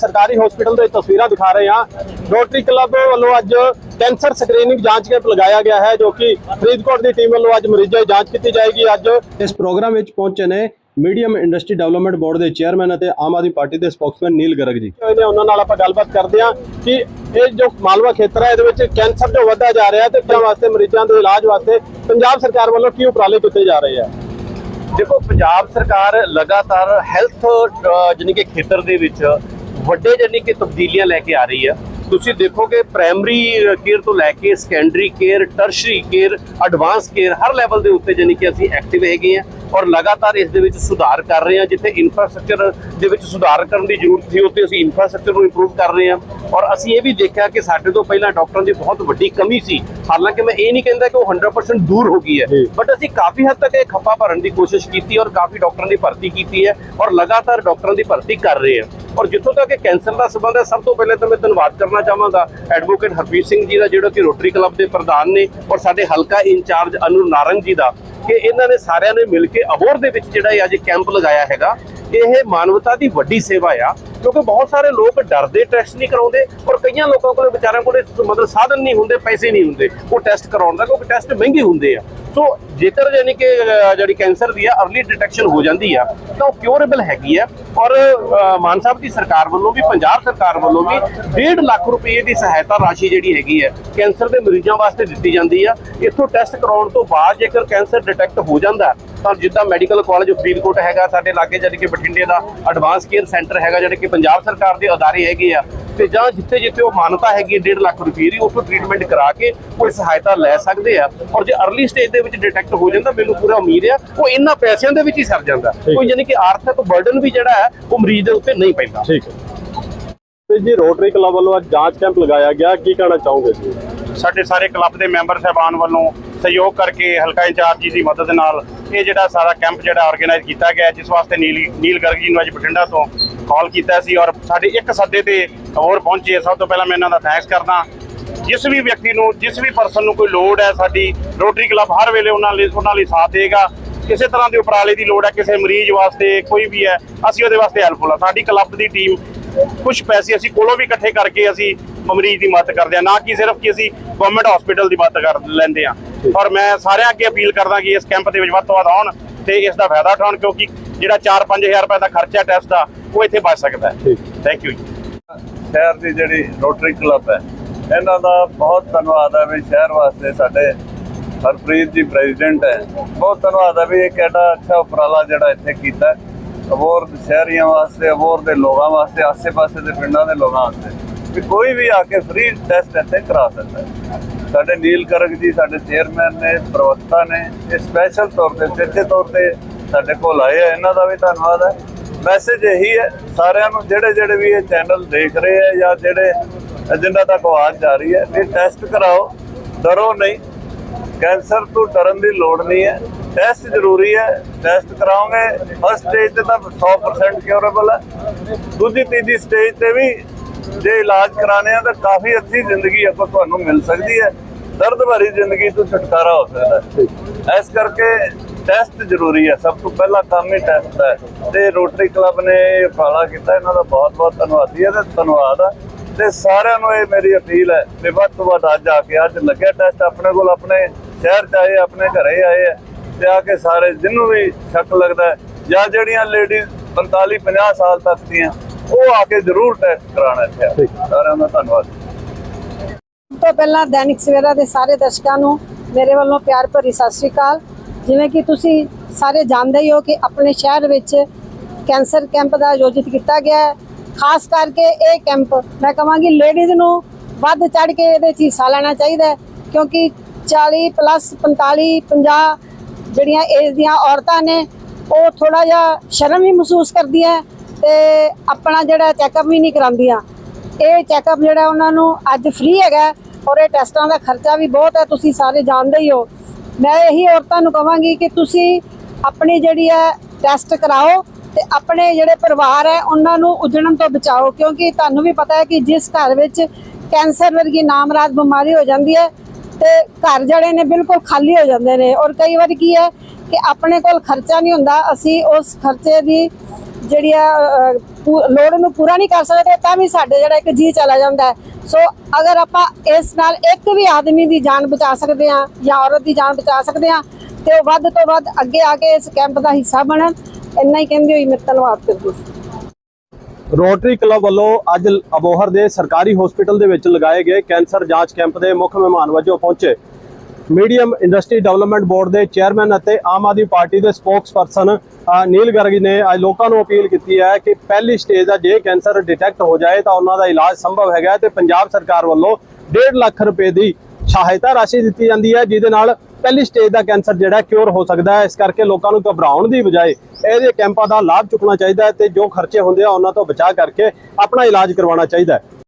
ਸਰਕਾਰੀ ਹਸਪੀਟਲ ਦੇ ਤਸਵੀਰਾਂ ਦਿਖਾ ਰਹੇ ਹਾਂ। ਰੋਟਰੀ ਕਲੱਬ ਵੱਲੋਂ ਅੱਜ ਕੈਂਸਰ ਸਕਰੀਨਿੰਗ ਜਾਂਚ ਕੈਂਪ ਲਗਾਇਆ ਗਿਆ ਹੈ, ਜੋ ਕਿ ਫਰੀਦਕੋਟ ਦੀ ਟੀਮ ਵੱਲੋਂ ਅੱਜ ਮਰੀਜ਼ਾਂ ਦੀ ਜਾਂਚ ਕੀਤੀ ਜਾਏਗੀ। ਅੱਜ ਇਸ ਪ੍ਰੋਗਰਾਮ ਵਿੱਚ ਪਹੁੰਚੇ ਨੇ ਮੀਡੀਅਮ ਇੰਡਸਟਰੀ ਡਿਵੈਲਪਮੈਂਟ ਬੋਰਡ ਦੇ ਚੇਅਰਮੈਨ ਅਤੇ ਆਮ ਆਦਮੀ ਪਾਰਟੀ ਦੇ ਸਪੋਕਸਮੈਨ ਨੀਲ ਗਰਗ ਜੀ। ਉਹਨਾਂ ਨਾਲ ਆਪਾਂ ਗੱਲਬਾਤ ਕਰਦੇ ਹਾਂ ਕਿ ਇਹ ਜੋ ਮਾਲਵਾ ਖੇਤਰ ਹੈ, ਇਹਦੇ ਵਿੱਚ ਕੈਂਸਰ ਜੋ ਵੱਧਦਾ ਜਾ ਰਿਹਾ ਹੈ ਤੇ ਕਿਹਨਾਂ ਵਾਸਤੇ ਮਰੀਜ਼ਾਂ ਦੇ ਇਲਾਜ ਵਾਸਤੇ ਪੰਜਾਬ ਸਰਕਾਰ ਵੱਲੋਂ ਕੀ ਉਪਰਾਲੇ ਕੀਤੇ ਜਾ ਰਹੇ ਆ? ਦੇਖੋ, ਪੰਜਾਬ ਸਰਕਾਰ ਲਗਾਤਾਰ ਹੈਲਥ ਜਾਨੀ ਕਿ ਖੇਤਰ ਦੇ ਵਿੱਚ ਵੱਡੇ ਜਾਨੀ ਕਿ ਤਬਦੀਲੀਆਂ ਲੈ ਕੇ ਆ ਰਹੀ ਆ ਤੁਸੀਂ ਦੇਖੋਗੇ ਪ੍ਰਾਇਮਰੀ ਕੇਅਰ ਤੋਂ ਲੈ ਕੇ secondary care tertiary care advance care ਹਰ ਲੈਵਲ ਦੇ ਉੱਤੇ ਜਾਨੀ ਕਿ ਅਸੀਂ ਐਕਟਿਵ ਹੈਗੇ ਆ ਔਰ ਲਗਾਤਾਰ ਇਸ ਦੇ ਵਿੱਚ ਸੁਧਾਰ ਕਰ ਰਹੇ ਹਾਂ ਜਿੱਥੇ ਇਨਫਰਾਸਟ੍ਰਕਚਰ ਦੇ ਵਿੱਚ ਸੁਧਾਰ ਕਰਨ ਦੀ ਜ਼ਰੂਰਤ ਸੀ ਉੱਥੇ ਅਸੀਂ ਇਨਫਰਾਸਟ੍ਰਕਚਰ ਨੂੰ ਇੰਪਰੂਵ ਕਰ ਰਹੇ ਹਾਂ। ਔਰ ਅਸੀਂ ਇਹ ਵੀ ਦੇਖਿਆ ਕਿ ਸਾਡੇ ਤੋਂ ਪਹਿਲਾਂ ਡਾਕਟਰਾਂ ਦੀ ਬਹੁਤ ਵੱਡੀ ਕਮੀ ਸੀ। ਹਾਲਾਂਕਿ ਮੈਂ ਇਹ ਨਹੀਂ ਕਹਿੰਦਾ ਕਿ ਉਹ 100% ਦੂਰ ਹੋ ਗਈ ਹੈ। ਬਟ ਅਸੀਂ ਕਾਫੀ ਹੱਦ ਤੱਕ ਇਹ ਖੱਪਾ ਭਰਨ ਦੀ ਕੋਸ਼ਿਸ਼ ਕੀਤੀ ਔਰ ਕਾਫੀ ਡਾਕਟਰਾਂ ਦੀ ਭਰਤੀ ਕੀਤੀ ਹੈ ਔਰ ਲਗਾਤਾਰ ਡਾਕਟਰਾਂ ਦੀ ਭਰਤੀ ਕਰ ਰਹੇ ਹਾਂ। ਔਰ ਜਿੱਥੋਂ ਤੱਕ ਕੈਂਸਰ ਦਾ ਸੰਬੰਧ ਹੈ ਸਭ ਤੋਂ ਪਹਿਲੇ ਤਾਂ ਮੈਂ ਧੰਨਵਾਦ ਕਰਨਾ ਚਾਹਾਂਗਾ ਐਡਵੋਕੇਟ ਹਰਪ੍ਰੀਤ ਸਿੰਘ ਜੀ ਦਾ ਜਿਹੜਾ ਕਿ ਰੋਟਰੀ ਕਲੱਬ ਦੇ ਪ੍ਰਧਾਨ ਨੇ ਔਰ ਸਾਡੇ ਹਲਕਾ ਇੰਚਾਰਜ ਅਨੁਰ ਨਾਰੰਗ ਜੀ ਦਾ ਕਿ ਇਹਨਾਂ ਨੇ ਸਾਰਿਆਂ ਨੇ ਮਿਲ ਕੇ ਅਬੋਰ ਦੇ ਵਿੱਚ ਜਿਹੜਾ ਇਹ ਅੱਜ ਕੈਂਪ ਲਗਾਇਆ ਹੈਗਾ ਇਹ ਮਾਨਵਤਾ ਦੀ ਵੱਡੀ ਸੇਵਾ ਆ, ਕਿਉਂਕਿ ਬਹੁਤ ਸਾਰੇ ਲੋਕ ਡਰਦੇ ਟੈਸਟ ਨਹੀਂ ਕਰਾਉਂਦੇ, ਔਰ ਕਈਆਂ ਲੋਕਾਂ ਕੋਲ ਵਿਚਾਰਿਆਂ ਕੋਲ ਮਤਲਬ ਸਾਧਨ ਨਹੀਂ ਹੁੰਦੇ, ਪੈਸੇ ਨਹੀਂ ਹੁੰਦੇ, ਉਹ ਟੈਸਟ ਕਰਾਉਣ ਦਾ, ਕਿਉਂਕਿ ਟੈਸਟ ਮਹਿੰਗੇ ਹੁੰਦੇ ਆ। ਸੋ ਜੇਕਰ ਯਾਨੀ ਕਿ ਜਿਹੜੀ ਕੈਂਸਰ ਦੀ ਆ ਅਰਲੀ ਡਿਟੈਕਸ਼ਨ ਹੋ ਜਾਂਦੀ ਆ, ਤਾਂ ਉਹ ਕਿਉਰੇਬਲ ਹੈਗੀ ਆ, ਔਰ ਮਾਨ ਸਾਹਿਬ ਦੀ ਸਰਕਾਰ ਵੱਲੋਂ ਵੀ, ਪੰਜਾਬ ਸਰਕਾਰ ਵੱਲੋਂ ਵੀ 1.5 ਲੱਖ ਰੁਪਏ ਦੀ ਸਹਾਇਤਾ ਰਾਸ਼ੀ ਜਿਹੜੀ ਹੈਗੀ ਹੈ ਕੈਂਸਰ ਦੇ ਮਰੀਜ਼ਾਂ ਵਾਸਤੇ ਦਿੱਤੀ ਜਾਂਦੀ ਆ। ਇੱਥੋਂ ਟੈਸਟ ਕਰਾਉਣ ਤੋਂ ਬਾਅਦ ਜੇਕਰ ਕੈਂਸਰ ਡਿਟੈਕਟ ਹੋ ਜਾਂਦਾ ਤਾਂ ਜਿੱਦਾਂ ਮੈਡੀਕਲ ਕਾਲਜ ਫਰੀਦਕੋਟ ਹੈਗਾ ਸਾਡੇ ਲਾਗੇ ਜਾਨੀ ਕਿ ਬਠਿੰਡੇ ਦਾ ਐਡਵਾਂਸ ਕੇਅਰ ਸੈਂਟਰ ਹੈਗਾ ਜਿਹੜੇ ਕਿ ਪੰਜਾਬ ਸਰਕਾਰ ਦੇ ਅਦਾਰੇ ਹੈਗੇ ਆ ਤੇ ਜਾਂ ਜਿੱਥੇ ਜਿੱਥੇ ਉਹ ਮਾਨਤਾ ਹੈਗੀ ਹੈ 1.5 ਲੱਖ ਰੁਪਏ ਦੀ ਉੱਥੋਂ ਟ੍ਰੀਟਮੈਂਟ ਕਰਾ ਕੇ ਉਹ ਸਹਾਇਤਾ ਲੈ ਸਕਦੇ ਆ। ਔਰ ਜੇ ਅਰਲੀ ਸਟੇਜ ਦੇ ਵਿੱਚ ਡਿਟੈਕਟ ਹੋ ਜਾਂਦਾ ਮੈਨੂੰ ਪੂਰਾ ਉਮੀਦ ਆ ਉਹ ਇਹਨਾਂ ਪੈਸਿਆਂ ਦੇ ਵਿੱਚ ਹੀ ਸਰ ਜਾਂਦਾ। ਕੋਈ ਯਾਨੀ ਕਿ ਆਰਥਿਕ ਬਰਡਨ ਵੀ ਜਿਹੜਾ ਹੈ ਉਹ ਮਰੀਜ਼ ਦੇ ਉੱਤੇ ਨਹੀਂ ਪੈਂਦਾ। ਠੀਕ ਹੈ। ਤੇ ਜੀ ਰੋਟਰੀ ਕਲੱਬ ਵੱਲੋਂ ਅੱਜ ਜਾਂਚ ਕੈਂਪ ਲਗਾਇਆ ਗਿਆ ਕੀ ਕਹਿਣਾ ਚਾਹੋਗੇ ਜੀ? ਸਾਡੇ ਸਾਰੇ ਕਲੱਬ ਦੇ ਮੈਂਬਰ ਸਹਿਬਾਨ ਵੱਲੋਂ ਸਹਿਯੋਗ ਕਰਕੇ ਹਲਕਾ ਇੰਚਾਰਜ ਜੀ ਦੀ ਮਦਦ ਨਾਲ ਇਹ ਜਿਹੜਾ ਸਾਰਾ ਕੈਂਪ ਜਿਹੜਾ ਆਰਗੇਨਾਈਜ਼ ਕੀਤਾ ਗਿਆ, ਜਿਸ ਵਾਸਤੇ ਨੀਲ ਨੀਲ ਗਰਗ ਜੀ ਨੂੰ ਅੱਜ ਬਠਿੰਡਾ ਤੋਂ ਕਾਲ ਕੀਤਾ ਸੀ ਔਰ ਸਾਡੇ ਇੱਕ ਸੱਦੇ ਤੇ ਹੋਰ ਪਹੁੰਚੇ। ਸਭ ਤੋਂ ਪਹਿਲਾਂ ਮੈਂ ਇਹਨਾਂ ਦਾ ਥੈਂਕਸ ਕਰਦਾ। ਜਿਸ ਵੀ ਵਿਅਕਤੀ ਨੂੰ, ਜਿਸ ਵੀ ਪਰਸਨ ਨੂੰ ਕੋਈ ਲੋੜ ਹੈ, ਸਾਡੀ ਰੋਟਰੀ ਕਲੱਬ ਹਰ ਵੇਲੇ ਉਹਨਾਂ ਲਈ ਉਹਨਾਂ ਲਈ ਸਾਥ ਦੇਗਾ ਕਿਸੇ ਤਰ੍ਹਾਂ ਦੇ ਉਪਰਾਲੇ ਦੀ ਲੋੜ ਹੈ, ਕਿਸੇ ਮਰੀਜ਼ ਵਾਸਤੇ ਕੋਈ ਵੀ ਹੈ, ਅਸੀਂ ਉਹਦੇ ਵਾਸਤੇ ਹੈਲਪਫੁਲ ਆ। ਸਾਡੀ ਕਲੱਬ ਦੀ ਟੀਮ ਕੁਝ ਪੈਸੇ ਅਸੀਂ ਕੋਲੋਂ ਵੀ ਇਕੱਠੇ ਕਰਕੇ ਅਸੀਂ ਮਰੀਜ਼ ਦੀ ਮਦਦ ਕਰਦੇ ਆ, ਨਾ ਕਿ ਸਿਰਫ ਕਿ ਅਸੀਂ ਗਵਰਨਮੈਂਟ ਹਸਪੀਟਲ ਦੀ ਮਦਦ ਕਰ ਲੈਂਦੇ ਆ। ਔਰ ਮੈਂ ਸਾਰਿਆਂ ਅੱਗੇ ਅਪੀਲ ਕਰਦਾ ਕਿ ਇਸ ਕੈਂਪ ਦੇ ਵਿੱਚ ਵੱਧ ਤੋਂ ਵੱਧ ਆਉਣ ਤੇ ਇਸ ਦਾ ਫਾਇਦਾ ਉਠਾਉਣ ਕਿਉਂਕਿ ਜਿਹੜਾ 4-5000 ਰੁਪਏ ਦਾ ਖਰਚਾ ਟੈਸਟ ਦਾ ਉਹ ਇੱਥੇ ਬਚ ਸਕਦਾ ਹੈ। ਥੈਂਕ ਯੂ ਜੀ। ਸ਼ਹਿਰ ਦੀ ਜਿਹੜੀ ਰੋਟਰੀ ਕਲੱਬ ਹੈ ਇਹਨਾਂ ਦਾ ਬਹੁਤ ਧੰਨਵਾਦ ਹੈ ਵੀ ਸ਼ਹਿਰ ਵਾਸਤੇ ਸਾਡੇ ਹਰਪ੍ਰੀਤ ਜੀ ਪ੍ਰੈਜ਼ੀਡੈਂਟ ਹੈ। ਬਹੁਤ ਧੰਨਵਾਦ ਹੈ ਵੀ ਇਹ ਕਿਹੜਾ ਅੱਛਾ ਉਪਰਾਲਾ ਜਿਹੜਾ ਇੱਥੇ ਕੀਤਾ ਹੈ। ਅਬੋਰ ਸ਼ਹਿਰੀਆਂ ਵਾਸਤੇ ਅਬੋਰ ਦੇ ਲੋਕਾਂ ਵਾਸਤੇ ਆਸੇ-ਪਾਸੇ ਦੇ ਪਿੰਡਾਂ ਦੇ ਲੋਕਾਂ ਵਾਸਤੇ। ਵੀ ਕੋਈ ਵੀ ਆ ਕੇ ਫ੍ਰੀ ਟੈਸਟ ਇੱਥੇ ਕਰਾ ਸਕਦਾ ਹੈ। ਸਾਡੇ ਨੀਲ ਗਰਗ ਜੀ, ਸਾਡੇ ਚੇਅਰਮੈਨ ਨੇ, ਪ੍ਰਵਕਤਾ ਨੇ, ਇਹ ਸਪੈਸ਼ਲ ਤੌਰ ਤੇ ਸਿੱਧੇ ਤੌਰ ਤੇ ਸਾਡੇ ਕੋਲ ਆਏ ਆ। ਇਹਨਾਂ ਦਾ ਵੀ ਧੰਨਵਾਦ ਹੈ। ਮੈਸੇਜ ਇਹੀ ਹੈ, ਸਾਰਿਆਂ ਨੂੰ ਜਿਹੜੇ ਜਿਹੜੇ ਵੀ ਇਹ ਚੈਨਲ ਦੇਖ ਰਹੇ ਆ ਜਾਂ ਜਿਹੜੇ ਜਿੰਨਾ ਤੱਕ ਆਵਾਜ਼ ਜਾ ਰਹੀ ਹੈ, ਵੀ ਟੈਸਟ ਕਰਾਓ, ਡਰੋ ਨਹੀਂ। ਕੈਂਸਰ ਤੋਂ ਡਰਨ ਦੀ ਲੋੜ ਨਹੀਂ ਹੈ। ਟੈਸਟ ਜ਼ਰੂਰੀ ਹੈ ਟੈਸਟ ਕਰਾਓਗੇ ਫਸਟ ਸਟੇਜ ਤੇ ਤਾਂ 100% ਕਿਉਰੇਬਲ ਹੈ। ਦੂਜੀ, ਤੀਜੀ ਸਟੇਜ ਤੇ ਵੀ ਜੇ ਇਲਾਜ ਕਰਾਣੇ ਆ ਤਾਂ ਕਾਫੀ ਅੱਛੀ ਜ਼ਿੰਦਗੀ ਅੱਗੋਂ ਤੁਹਾਨੂੰ ਮਿਲ ਸਕਦੀ ਹੈ। ਦਰਦ ਭਰੀ ਜ਼ਿੰਦਗੀ ਤੋਂ ਛੁਟਕਾਰਾ ਹੋ ਸਕਦਾ ਹੈ। ਇਸ ਕਰਕੇ ਟੈਸਟ ਜ਼ਰੂਰੀ ਹੈ। ਸਭ ਤੋਂ ਪਹਿਲਾ ਕੰਮ ਹੀ ਟੈਸਟ ਹੈ। ਤੇ ਰੋਟਰੀ ਕਲੱਬ ਨੇ ਇਹ ਉਪਰਾਲਾ ਕੀਤਾ। ਇਹਨਾਂ ਦਾ ਬਹੁਤ ਬਹੁਤ ਧੰਨਵਾਦੀ ਹੈ ਤੇ ਧੰਨਵਾਦ ਹੈ ਤੇ ਸਾਰਿਆਂ ਨੂੰ ਇਹ ਮੇਰੀ ਅਪੀਲ ਹੈ ਵੀ ਵੱਧ ਤੋਂ ਵੱਧ ਅੱਜ ਆ ਕੇ ਅੱਜ ਲੱਗਿਆ ਟੈਸਟ। ਆਪਣੇ ਕੋਲ ਆਪਣੇ ਸ਼ਹਿਰ ਚ ਆਏ ਆਪਣੇ ਘਰੇ ਆਏ ਹੈ। ਤੇ ਆ ਕੇ ਸਾਰੇ ਜਿਹਨੂੰ ਵੀ ਸ਼ੱਕ ਲੱਗਦਾ ਜਾਂ ਜਿਹੜੀਆਂ ਲੇਡੀਜ਼ 45 50 ਸਾਲ ਤੱਕ ਦੀਆਂ ਉਹ ਆ ਕੇ ਜ਼ਰੂਰ ਟੈਸਟ ਕਰਾਉਣਾ ਇੱਥੇ। ਸਾਰਿਆਂ ਦਾ ਧੰਨਵਾਦ। ਸਭ ਤੋਂ ਪਹਿਲਾਂ ਦੈਨਿਕ ਸਵੇਰਾ ਦੇ ਸਾਰੇ ਦਰਸ਼ਕਾਂ ਨੂੰ ਮੇਰੇ ਵੱਲੋਂ ਪਿਆਰ ਭਰੀ ਸਤਿ ਸ੍ਰੀ ਅਕਾਲ। ਜਿਵੇਂ ਕਿ ਤੁਸੀਂ ਸਾਰੇ ਜਾਣਦੇ ਹੀ ਹੋ ਕਿ ਆਪਣੇ ਸ਼ਹਿਰ ਵਿੱਚ ਕੈਂਸਰ ਕੈਂਪ ਦਾ ਆਯੋਜਿਤ ਕੀਤਾ ਗਿਆ ਹੈ। ਖਾਸ ਕਰਕੇ ਇਹ ਕੈਂਪ ਮੈਂ ਕਹਾਂਗੀ ਲੇਡੀਜ਼ ਨੂੰ ਵੱਧ ਚੜ ਕੇ ਇਹਦੇ 'ਚ ਹਿੱਸਾ ਲੈਣਾ ਚਾਹੀਦਾ ਹੈ। ਕਿਉਂਕਿ 40 ਪਲੱਸ 45 50 ਜਿਹੜੀਆਂ ਏਜ ਦੀਆਂ ਔਰਤਾਂ ਨੇ ਉਹ ਥੋੜਾ ਜਿਹਾ ਸ਼ਰਮ ਵੀ ਮਹਿਸੂਸ ਕਰਦੀਆਂ ਤੇ ਆਪਣਾ ਜਿਹੜਾ ਚੈੱਕਅਪ ਵੀ ਨਹੀਂ ਕਰਾਉਂਦੀਆਂ। ਇਹ ਚੈੱਕਅਪ ਜਿਹੜਾ ਉਹਨਾਂ ਨੂੰ ਅੱਜ ਫ੍ਰੀ ਹੈਗਾ ਔਰ ਇਹ ਟੈਸਟਾਂ ਦਾ ਖਰਚਾ ਵੀ ਬਹੁਤ ਹੈ, ਤੁਸੀਂ ਸਾਰੇ ਜਾਣਦੇ ਹੀ ਹੋ। ਮੈਂ ਇਹੀ ਔਰਤਾਂ ਨੂੰ ਕਹਾਂਗੀ ਕਿ ਤੁਸੀਂ ਆਪਣੀ ਜਿਹੜੀ ਹੈ ਟੈਸਟ ਕਰਾਓ ਤੇ ਆਪਣੇ ਜਿਹੜੇ ਪਰਿਵਾਰ ਹੈ, ਉਹਨਾਂ ਨੂੰ ਉਜੜਨ ਤੋਂ ਬਚਾਓ, ਕਿਉਂਕਿ ਤੁਹਾਨੂੰ ਵੀ ਪਤਾ ਹੈ ਕਿ ਜਿਸ ਘਰ ਵਿੱਚ ਕੈਂਸਰ ਵਰਗੀ ਨਾਮਰਾਦ ਬਿਮਾਰੀ ਹੋ ਜਾਂਦੀ ਹੈ ਤੇ ਘਰ ਜਿਹੜੇ ਨੇ ਬਿਲਕੁਲ ਖਾਲੀ ਹੋ ਜਾਂਦੇ ਨੇ। ਔਰ ਕਈ ਵਾਰ ਕੀ ਹੈ ਕਿ ਆਪਣੇ ਕੋਲ ਖਰਚਾ ਨਹੀਂ ਹੁੰਦਾ, ਅਸੀਂ ਉਸ ਖਰਚੇ ਦੀ ਜਿਹੜੀ ਆ ਲੋੜ ਨੂੰ ਪੂਰਾ ਨਹੀਂ ਕਰ ਸਕਦੇ, ਤਾਂ ਵੀ ਸਾਡੇ ਜਿਹੜਾ ਇੱਕ ਜੀ ਚਲਾ ਜਾਂਦਾ ਸੋ ਅਗਰ ਆਪਾਂ ਇਸ ਨਾਲ ਇੱਕ ਵੀ ਆਦਮੀ ਦੀ ਜਾਨ ਬਚਾ ਸਕਦੇ ਹਾਂ ਜਾਂ ਔਰਤ ਦੀ ਜਾਨ ਬਚਾ ਸਕਦੇ ਹਾਂ, ਤੇ ਉਹ ਵੱਧ ਤੋਂ ਵੱਧ ਅੱਗੇ ਆ ਕੇ ਇਸ ਕੈਂਪ ਦਾ ਹਿੱਸਾ ਬਣਨ, ਇੰਨਾ ਹੀ ਕਹਿੰਦੀ ਹੋਈ ਮੈਂ ਧੰਨਵਾਦ ਕਰਦੀ ਰੋਟਰੀ ਕਲੱਬ ਵੱਲੋਂ ਅੱਜ ਅਬੋਹਰ ਦੇ ਸਰਕਾਰੀ ਹਸਪੀਟਲ ਦੇ ਵਿੱਚ ਲਗਾਏ ਗਏ ਕੈਂਸਰ ਜਾਂਚ ਕੈਂਪ ਦੇ ਮੁੱਖ ਮਹਿਮਾਨ ਵਜੋਂ ਪਹੁੰਚੇ। ਮੀਡੀਅਮ ਇੰਡਸਟਰੀ ਡਿਵੈਲਪਮੈਂਟ ਬੋਰਡ ਦੇ ਚੇਅਰਮੈਨ ਅਤੇ ਆਮ ਆਦਮੀ ਪਾਰਟੀ ਦੇ ਸਪੋਕਸਪਰਸਨ ਅ, ਨੀਲ ਗਰਗ ਨੇ ਅੱਜ ਲੋਕਾਂ ਨੂੰ ਅਪੀਲ ਕੀਤੀ ਹੈ ਕਿ ਪਹਿਲੀ ਸਟੇਜ ਦਾ ਜੇ ਕੈਂਸਰ ਡਿਟੈਕਟ ਹੋ ਜਾਏ ਤਾਂ ਉਹਨਾਂ ਦਾ ਇਲਾਜ ਸੰਭਵ ਹੈਗਾ ਹੈ ਤੇ ਪੰਜਾਬ ਸਰਕਾਰ ਵੱਲੋਂ 1.5 ਲੱਖ ਰੁਪਏ ਦੀ ਸਹਾਇਤਾ ਰਾਸ਼ੀ ਦਿੱਤੀ ਜਾਂਦੀ ਹੈ ਜਿਹਦੇ ਨਾਲ ਪਹਿਲੀ ਸਟੇਜ ਦਾ ਕੈਂਸਰ ਜਿਹੜਾ ਕਿਉਰ ਹੋ ਸਕਦਾ ਹੈ। ਇਸ ਕਰਕੇ ਲੋਕਾਂ ਨੂੰ ਘਬਰਾਉਣ ਦੀ ਬਜਾਏ ਇਹਦੇ ਕੈਂਪਾਂ ਦਾ ਲਾਭ ਚੁੱਕਣਾ ਚਾਹੀਦਾ ਹੈ ਤੇ ਜੋ ਖਰਚੇ ਹੁੰਦੇ ਆ ਉਹਨਾਂ ਤੋਂ ਬਚਾ ਕਰਕੇ ਆਪਣਾ ਇਲਾਜ ਕਰਵਾਉਣਾ ਚਾਹੀਦਾ ਹੈ।